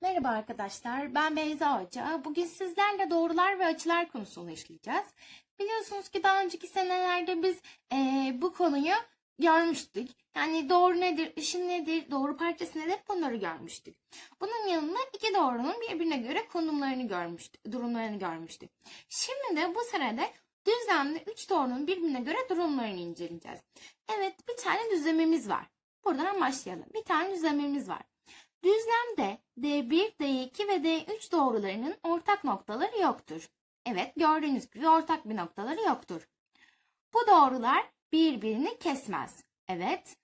Merhaba arkadaşlar, ben Beyza Hoca. Bugün sizlerle doğrular ve açılar konusunu işleyeceğiz. Biliyorsunuz ki daha önceki senelerde biz eee, bu konuyu görmüştük. Yani doğru nedir, ışın nedir, doğru parçası nedir bunları görmüştük. Bunun yanında iki doğrunun birbirine göre konumlarını görmüştük, durumlarını görmüştük. Şimdi de bu sırada düzlemde üç doğrunun birbirine göre durumlarını inceleyeceğiz. Evet, bir tane düzlemimiz var. Buradan başlayalım. Bir tane düzlemimiz var. Düzlemde D1, D2 ve D3 doğrularının ortak noktaları yoktur. Evet gördüğünüz gibi ortak bir noktaları yoktur. Bu doğrular birbirini kesmez. Evet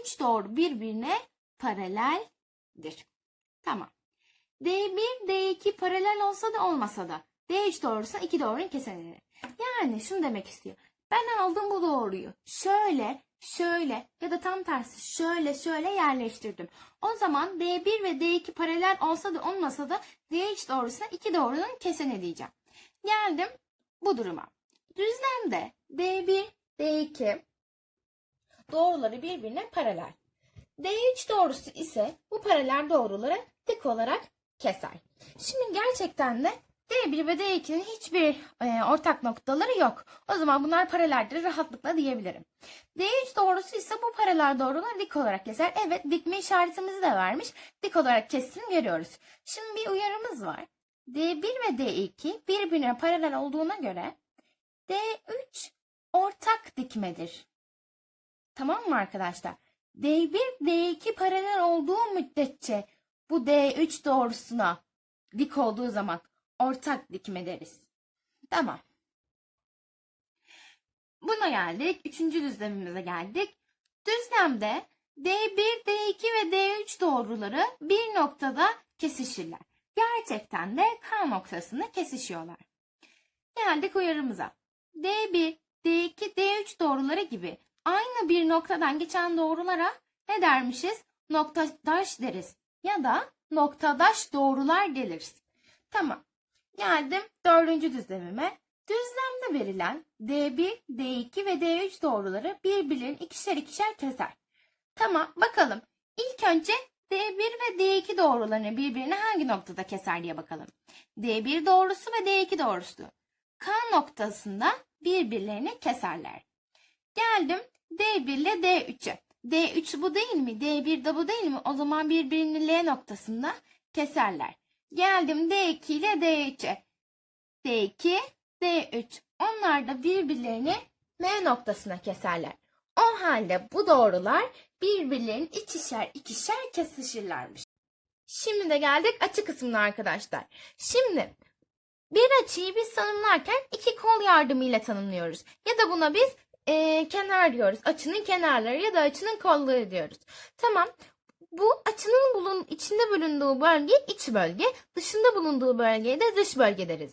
üç doğru birbirine paraleldir. Tamam. D1, D2 paralel olsa da olmasa da D3 doğrusu iki doğrunun kesenidir. Yani şunu demek istiyor. Ben aldım bu doğruyu. Şöyle, şöyle ya da tam tersi şöyle şöyle yerleştirdim. O zaman D1 ve D2 paralel olsa da olmasa da D3 doğrusuna iki doğrunun keseni diyeceğim. Geldim bu duruma. Düzlemde D1, D2 doğruları birbirine paralel. D3 doğrusu ise bu paralel doğruları dik olarak keser. Şimdi gerçekten de D1 ve D2'nin hiçbir e, ortak noktaları yok. O zaman bunlar paraleldir rahatlıkla diyebilirim. D3 doğrusu ise bu paralel doğruları dik olarak keser. Evet dikme işaretimizi de vermiş. Dik olarak kestiğini görüyoruz. Şimdi bir uyarımız var. D1 ve D2 birbirine paralel olduğuna göre D3 ortak dikmedir. Tamam mı arkadaşlar? D1, D2 paralel olduğu müddetçe bu D3 doğrusuna dik olduğu zaman ortak dikme deriz. Tamam. Buna geldik. Üçüncü düzlemimize geldik. Düzlemde D1, D2 ve D3 doğruları bir noktada kesişirler. Gerçekten de K noktasında kesişiyorlar. Geldik uyarımıza. D1, D2, D3 doğruları gibi aynı bir noktadan geçen doğrulara ne dermişiz? Noktadaş deriz. Ya da noktadaş doğrular deliriz. Tamam. Geldim dördüncü düzlemime. Düzlemde verilen D1, D2 ve D3 doğruları birbirlerini ikişer ikişer keser. Tamam bakalım. İlk önce D1 ve D2 doğrularını birbirine hangi noktada keser diye bakalım. D1 doğrusu ve D2 doğrusu. K noktasında birbirlerini keserler. Geldim D1 ile D3'e. D3 bu değil mi? D1 de bu değil mi? O zaman birbirini L noktasında keserler. Geldim D2 ile D3'e. D2, D3. Onlar da birbirlerini M noktasına keserler. O halde bu doğrular birbirlerinin ikişer ikişer kesişirlermiş. Şimdi de geldik açı kısmına arkadaşlar. Şimdi bir açıyı biz tanımlarken iki kol yardımıyla tanımlıyoruz. Ya da buna biz eee, kenar diyoruz. Açının kenarları ya da açının kolları diyoruz. Tamam. Bu açının bulun içinde bulunduğu bölge iç bölge, dışında bulunduğu bölgeye de dış bölge deriz.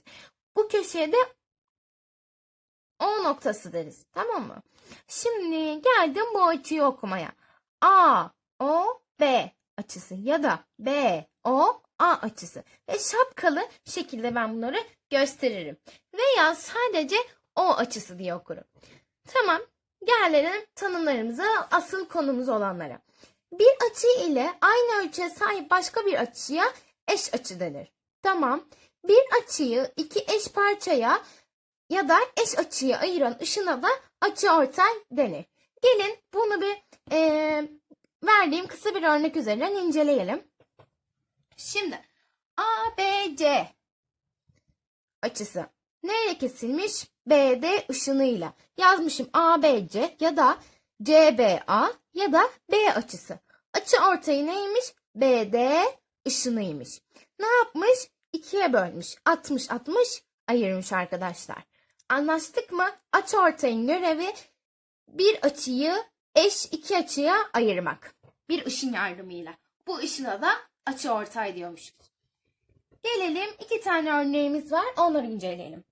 Bu köşeye de O noktası deriz. Tamam mı? Şimdi geldim bu açıyı okumaya. A, O, B açısı ya da B, O, A açısı. Ve şapkalı şekilde ben bunları gösteririm. Veya sadece O açısı diye okurum. Tamam. Gelelim tanımlarımıza, asıl konumuz olanlara. Bir açı ile aynı ölçüye sahip başka bir açıya eş açı denir. Tamam. Bir açıyı iki eş parçaya ya da eş açıyı ayıran ışına da açı ortay denir. Gelin bunu bir eee, verdiğim kısa bir örnek üzerinden inceleyelim. Şimdi ABC açısı neyle kesilmiş? BD ışınıyla. Yazmışım ABC ya da CBA ya da B açısı. Açı ortayı neymiş? BD ışınıymış. Ne yapmış? İkiye bölmüş. 60 60 ayırmış arkadaşlar. Anlaştık mı? Açı ortayın görevi bir açıyı eş iki açıya ayırmak. Bir ışın yardımıyla. Bu ışına da açı ortay diyormuşuz. Gelelim iki tane örneğimiz var. Onları inceleyelim.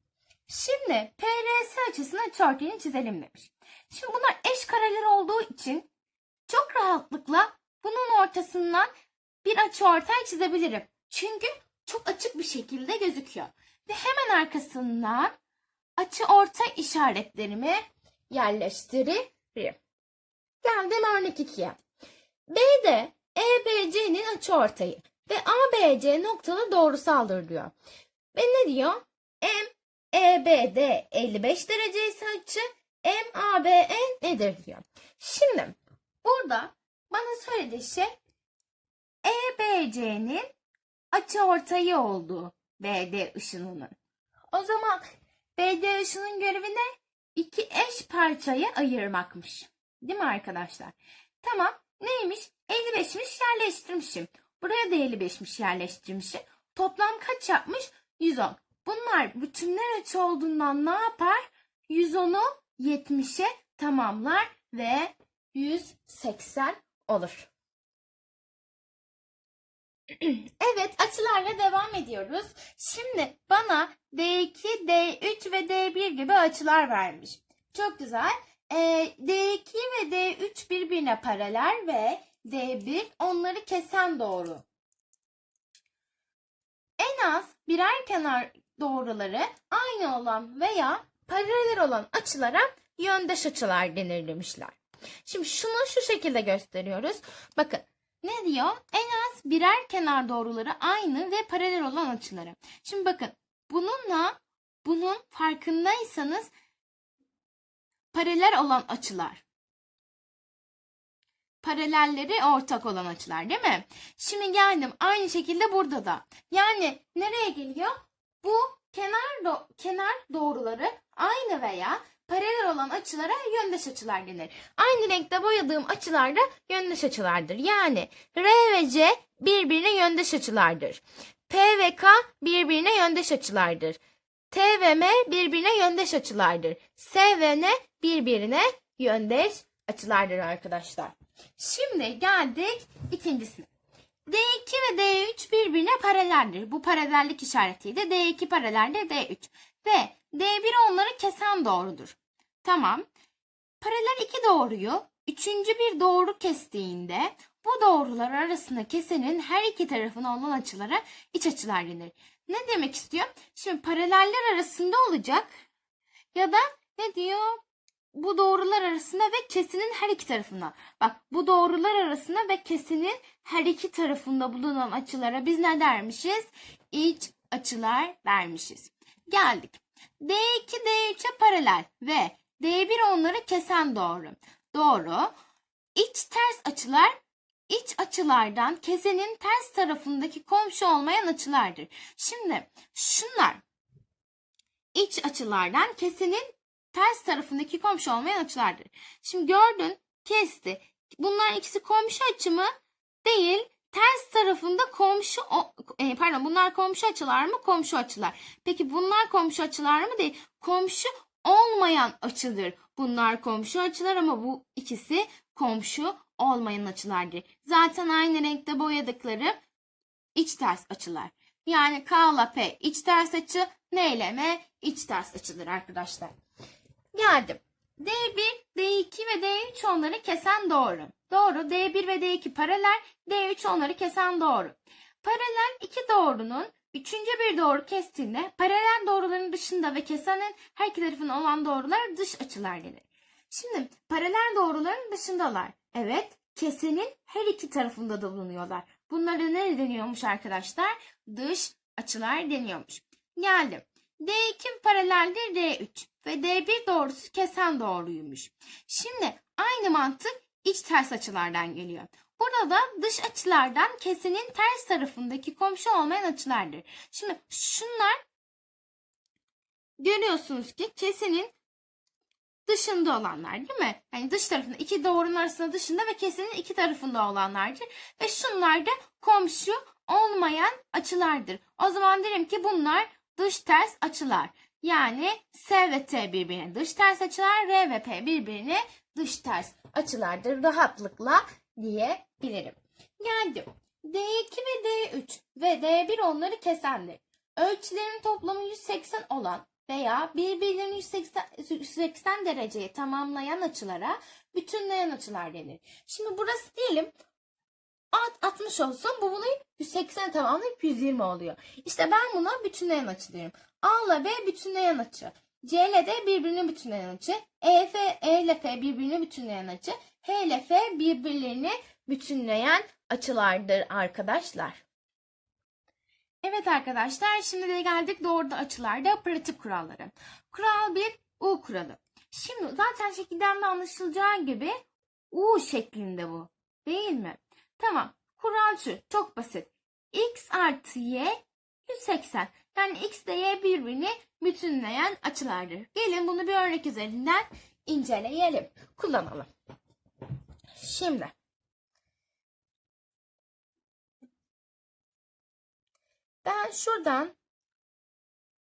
Şimdi PRS açısına açıortayını çizelim demiş. Şimdi bunlar eş kareler olduğu için çok rahatlıkla bunun ortasından bir açıortay çizebilirim. Çünkü çok açık bir şekilde gözüküyor. Ve hemen arkasından açıortay işaretlerimi yerleştiririm. Geldim örnek 2'ye. B'de EBC'nin açıortayı. ve ABC noktalı doğrusaldır diyor. Ve ne diyor? M EBD 55 derece ise açı MABE nedir diyor. Şimdi burada bana söylediği şey EBC'nin açı ortayı olduğu BD ışınının. O zaman BD ışının görevi ne? İki eş parçaya ayırmakmış. Değil mi arkadaşlar? Tamam. Neymiş? 55'miş yerleştirmişim. Buraya da 55'miş yerleştirmişim. Toplam kaç yapmış? 110. Bunlar bütünler açı olduğundan ne yapar? 110'u 70'e tamamlar ve 180 olur. Evet açılarla devam ediyoruz. Şimdi bana D2, D3 ve D1 gibi açılar vermiş. Çok güzel. Ee, D2 ve D3 birbirine paralel ve D1 onları kesen doğru. En az birer kenar doğruları aynı olan veya paralel olan açılara yöndeş açılar denir demişler. Şimdi şunu şu şekilde gösteriyoruz. Bakın ne diyor? En az birer kenar doğruları aynı ve paralel olan açıları. Şimdi bakın bununla bunun farkındaysanız paralel olan açılar. Paralelleri ortak olan açılar değil mi? Şimdi geldim aynı şekilde burada da. Yani nereye geliyor? Bu kenar do- kenar doğruları aynı veya paralel olan açılara yöndeş açılar denir. Aynı renkte boyadığım açılar da yöndeş açılardır. Yani R ve C birbirine yöndeş açılardır. P ve K birbirine yöndeş açılardır. T ve M birbirine yöndeş açılardır. S ve N birbirine yöndeş açılardır arkadaşlar. Şimdi geldik ikincisine. D2 ve D3 birbirine paraleldir. Bu paralellik işaretiydi. D2 paralelde D3. Ve D1 onları kesen doğrudur. Tamam. Paralel iki doğruyu üçüncü bir doğru kestiğinde bu doğrular arasında kesenin her iki tarafına olan açılara iç açılar denir. Ne demek istiyor? Şimdi paraleller arasında olacak ya da ne diyor? Bu doğrular arasında ve kesinin her iki tarafına. Bak bu doğrular arasında ve kesinin her iki tarafında bulunan açılara biz ne dermişiz? İç açılar vermişiz. Geldik. D2 D3'e paralel ve D1 onları kesen doğru. Doğru. İç ters açılar iç açılardan kesenin ters tarafındaki komşu olmayan açılardır. Şimdi şunlar iç açılardan kesenin ters tarafındaki komşu olmayan açılardır. Şimdi gördün kesti. Bunlar ikisi komşu açı mı? Değil. Ters tarafında komşu e, pardon bunlar komşu açılar mı? Komşu açılar. Peki bunlar komşu açılar mı? Değil. Komşu olmayan açıdır. Bunlar komşu açılar ama bu ikisi komşu olmayan açılardır. Zaten aynı renkte boyadıkları iç ters açılar. Yani K ile P iç ters açı, N ile M iç ters açıdır arkadaşlar. Geldim. D1, D2 ve D3 onları kesen doğru. Doğru. D1 ve D2 paralel. D3 onları kesen doğru. Paralel iki doğrunun üçüncü bir doğru kestiğinde paralel doğruların dışında ve kesenin her iki tarafında olan doğrular dış açılar denir. Şimdi paralel doğruların dışındalar. Evet. Kesenin her iki tarafında da bulunuyorlar. Bunlara ne deniyormuş arkadaşlar? Dış açılar deniyormuş. Geldim. D2 paraleldir D3 ve D1 doğrusu kesen doğruymuş. Şimdi aynı mantık iç ters açılardan geliyor. Burada da dış açılardan kesenin ters tarafındaki komşu olmayan açılardır. Şimdi şunlar görüyorsunuz ki kesenin dışında olanlar değil mi? Yani dış tarafında iki doğrunun arasında dışında ve kesenin iki tarafında olanlardır. Ve şunlar da komşu olmayan açılardır. O zaman derim ki bunlar dış ters açılar. Yani S ve T birbirine dış ters açılar, R ve P birbirine dış ters açılardır. Rahatlıkla diyebilirim. Geldim. D2 ve D3 ve D1 onları kesendir. Ölçülerin toplamı 180 olan veya birbirlerini 180, 180 dereceye tamamlayan açılara bütünleyen açılar denir. Şimdi burası diyelim Alt 60 olsun bu bunu 180 tamamlayıp 120 oluyor. İşte ben buna bütünleyen açı diyorum. A ile B bütünleyen açı. C ile D birbirini bütünleyen açı. E, F, E ile F birbirini bütünleyen açı. H ile F birbirlerini bütünleyen açılardır arkadaşlar. Evet arkadaşlar şimdi de geldik doğru açılarda pratik kuralları. Kural 1 U kuralı. Şimdi zaten şekilden de anlaşılacağı gibi U şeklinde bu. Değil mi? Tamam. Kural şu. Çok basit. X artı Y 180. Yani X ile Y birbirini bütünleyen açılardır. Gelin bunu bir örnek üzerinden inceleyelim. Kullanalım. Şimdi. Ben şuradan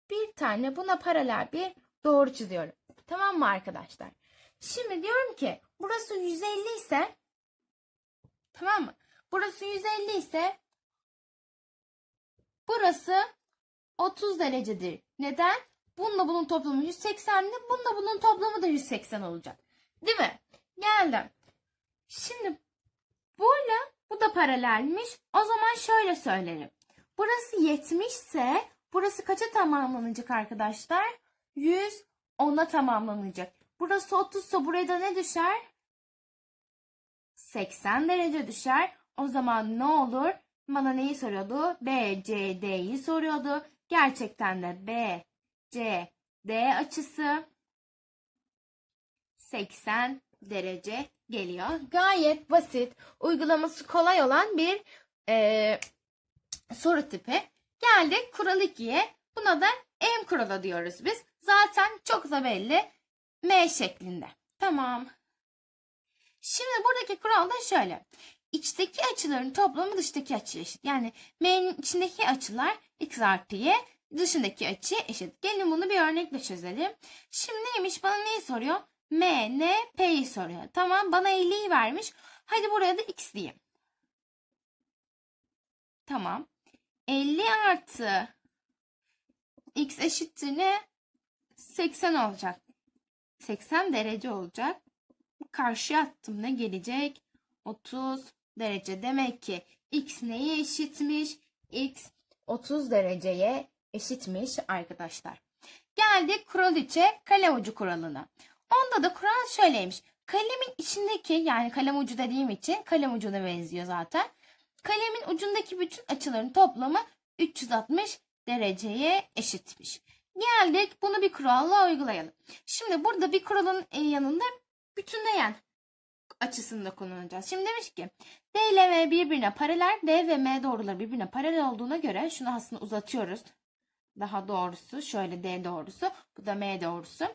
bir tane buna paralel bir doğru çiziyorum. Tamam mı arkadaşlar? Şimdi diyorum ki burası 150 ise tamam mı? Burası 150 ise burası 30 derecedir. Neden? Bununla bunun toplamı 180'di. Bununla bunun toplamı da 180 olacak. Değil mi? Geldim. Şimdi böyle bu da paralelmiş. O zaman şöyle söylerim. Burası 70 ise burası kaça tamamlanacak arkadaşlar? 100 10'a tamamlanacak. Burası 30 ise buraya da ne düşer? 80 derece düşer. O zaman ne olur? Bana neyi soruyordu? B, C, D'yi soruyordu. Gerçekten de B, C, D açısı 80 derece geliyor. Gayet basit, uygulaması kolay olan bir eee, soru tipi. Geldik kural 2'ye. Buna da M kuralı diyoruz biz. Zaten çok da belli. M şeklinde. Tamam. Şimdi buradaki kural da şöyle. İçteki açıların toplamı dıştaki açıya eşit. Yani M'nin içindeki açılar x artı y, dışındaki açıya eşit. Gelin bunu bir örnekle çözelim. Şimdi neymiş? Bana neyi soruyor? M, N, P'yi soruyor. Tamam bana 50'yi vermiş. Hadi buraya da x diyeyim. Tamam. 50 artı x eşittir ne? 80 olacak. 80 derece olacak. Karşıya attım ne gelecek? 30 derece. Demek ki x neye eşitmiş? x 30 dereceye eşitmiş arkadaşlar. Geldik kural 3'e kalem ucu kuralına. Onda da kural şöyleymiş. Kalemin içindeki yani kalem ucu dediğim için kalem ucuna benziyor zaten. Kalemin ucundaki bütün açıların toplamı 360 dereceye eşitmiş. Geldik bunu bir kuralla uygulayalım. Şimdi burada bir kuralın e, yanında bütünleyen açısında kullanacağız. Şimdi demiş ki D ile M birbirine paralel, D ve M doğruları birbirine paralel olduğuna göre şunu aslında uzatıyoruz. Daha doğrusu şöyle D doğrusu, bu da M doğrusu.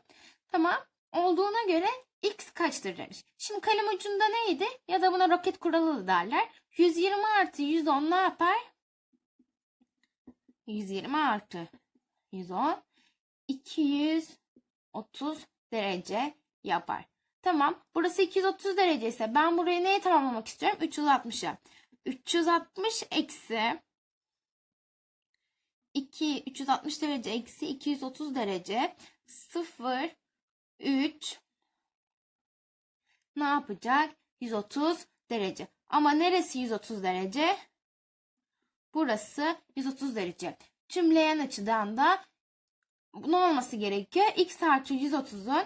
Tamam. Olduğuna göre x kaçtır demiş. Şimdi kalem ucunda neydi? Ya da buna roket kuralı derler. 120 artı 110 ne yapar? 120 artı 110 230 derece yapar. Tamam. Burası 230 derece ise ben burayı neye tamamlamak istiyorum? 360'a. 360 eksi 2 360 derece eksi 230 derece 0 3 ne yapacak? 130 derece. Ama neresi 130 derece? Burası 130 derece. Tümleyen açıdan da ne olması gerekiyor? x artı 130'un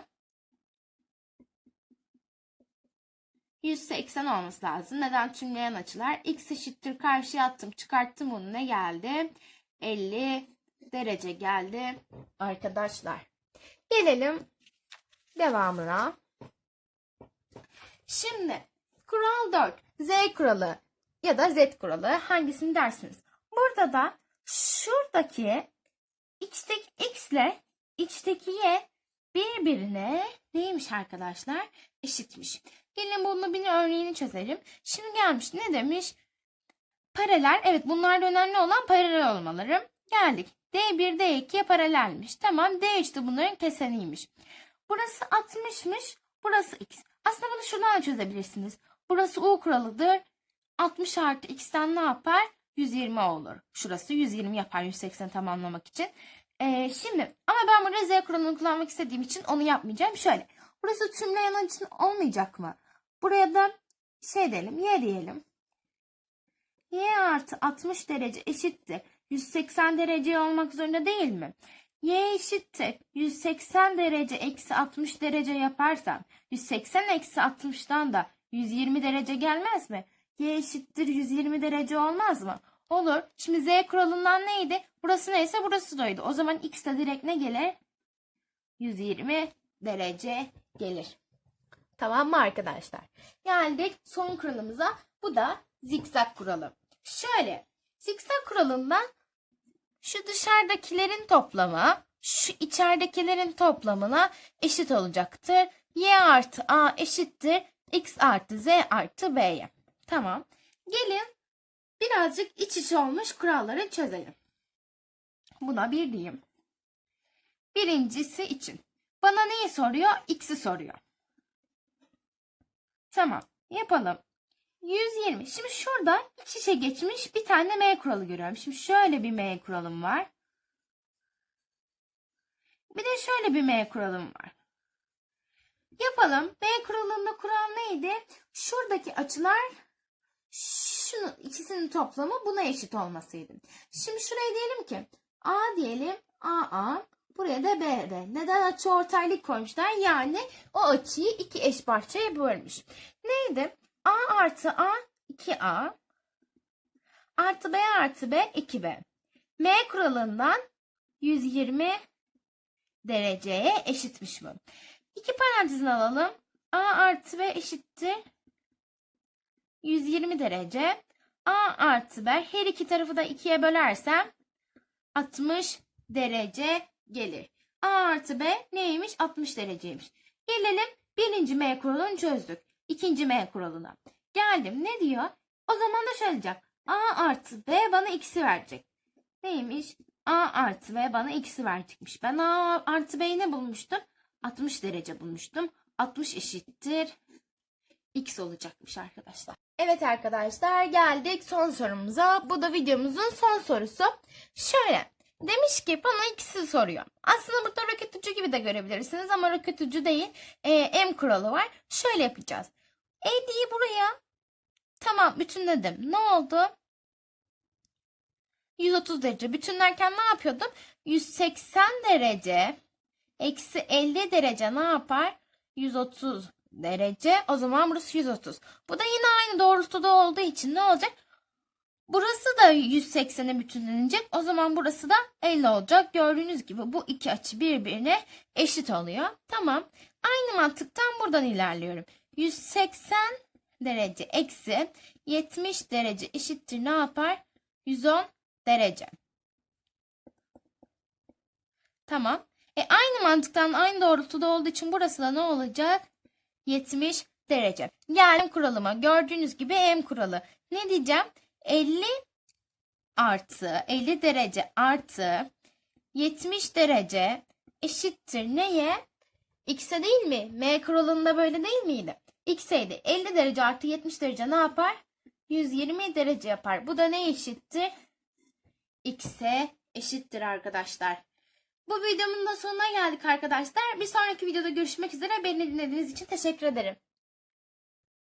180 olması lazım. Neden tümleyen açılar? x eşittir karşıya attım çıkarttım bunu ne geldi? 50 derece geldi arkadaşlar. Gelelim devamına. Şimdi kural 4 z kuralı ya da z kuralı hangisini dersiniz? Burada da şuradaki içteki x ile içteki y birbirine neymiş arkadaşlar? Eşitmiş. Gelin bunu bir örneğini çözelim. Şimdi gelmiş ne demiş? Paralel. Evet bunlar da önemli olan paralel olmaları. Geldik. D1 D2'ye paralelmiş. Tamam D3 de bunların keseniymiş. Burası 60'mış. Burası x. Aslında bunu şuradan da çözebilirsiniz. Burası U kuralıdır. 60 artı x'ten ne yapar? 120 olur. Şurası 120 yapar 180 tamamlamak için. Ee, şimdi ama ben burada z kuralını kullanmak istediğim için onu yapmayacağım. Şöyle. Burası tümleyen için olmayacak mı? Buraya da şey diyelim y diyelim. y artı 60 derece eşittir. 180 derece olmak zorunda değil mi? y eşittir. 180 derece eksi 60 derece yaparsam 180 eksi 60'dan da 120 derece gelmez mi? y eşittir 120 derece olmaz mı? Olur. Şimdi z kuralından neydi? Burası neyse burası da oydu. O zaman x de direkt ne gelir? 120 derece gelir. Tamam mı arkadaşlar? Geldik son kuralımıza. Bu da zikzak kuralı. Şöyle. Zikzak kuralından şu dışarıdakilerin toplamı şu içeridekilerin toplamına eşit olacaktır. y artı a eşittir x artı z artı b'ye. Tamam. Gelin birazcık iç içe olmuş kuralları çözelim. Buna bir diyeyim. Birincisi için. Bana neyi soruyor? X'i soruyor. Tamam. Yapalım. 120. Şimdi şurada iç içe geçmiş bir tane M kuralı görüyorum. Şimdi şöyle bir M kuralım var. Bir de şöyle bir M kuralım var. Yapalım. M kuralında kural neydi? Şuradaki açılar şunu ikisinin toplamı buna eşit olmasıydı. Şimdi şuraya diyelim ki A diyelim AA buraya da BB. Neden açı ortaylık koymuşlar? Yani o açıyı iki eş parçaya bölmüş. Neydi? A artı A 2A artı B artı B 2B. M kuralından 120 dereceye eşitmiş bu. İki parantezini alalım. A artı B eşittir 120 derece. A artı B her iki tarafı da ikiye bölersem 60 derece gelir. A artı B neymiş? 60 dereceymiş. Gelelim birinci M kuralını çözdük. İkinci M kuralına. Geldim ne diyor? O zaman da şöyle diyeceğim. A artı B bana x'i verecek. Neymiş? A artı B bana x'i verecekmiş. Ben A artı B'yi ne bulmuştum? 60 derece bulmuştum. 60 eşittir. X olacakmış arkadaşlar. Evet arkadaşlar geldik son sorumuza. Bu da videomuzun son sorusu. Şöyle demiş ki bana x'i soruyor. Aslında burada roket ucu gibi de görebilirsiniz ama roket ucu değil. Ee, M kuralı var. Şöyle yapacağız. AD'yi buraya tamam bütünledim. Ne oldu? 130 derece. Bütünlerken ne yapıyordum? 180 derece eksi 50 derece ne yapar? 130 derece. O zaman burası 130. Bu da yine aynı doğrultuda olduğu için ne olacak? Burası da 180'e bütünlenecek. O zaman burası da 50 olacak. Gördüğünüz gibi bu iki açı birbirine eşit oluyor. Tamam. Aynı mantıktan buradan ilerliyorum. 180 derece eksi 70 derece eşittir ne yapar? 110 derece. Tamam. E aynı mantıktan aynı doğrultuda olduğu için burası da ne olacak? 70 derece. Geldim kuralıma. Gördüğünüz gibi M kuralı. Ne diyeceğim? 50 artı 50 derece artı 70 derece eşittir neye? X'e değil mi? M kuralında böyle değil miydi? X'eydi. 50 derece artı 70 derece ne yapar? 120 derece yapar. Bu da ne eşittir? X'e eşittir arkadaşlar. Bu videomun da sonuna geldik arkadaşlar. Bir sonraki videoda görüşmek üzere. Beni dinlediğiniz için teşekkür ederim.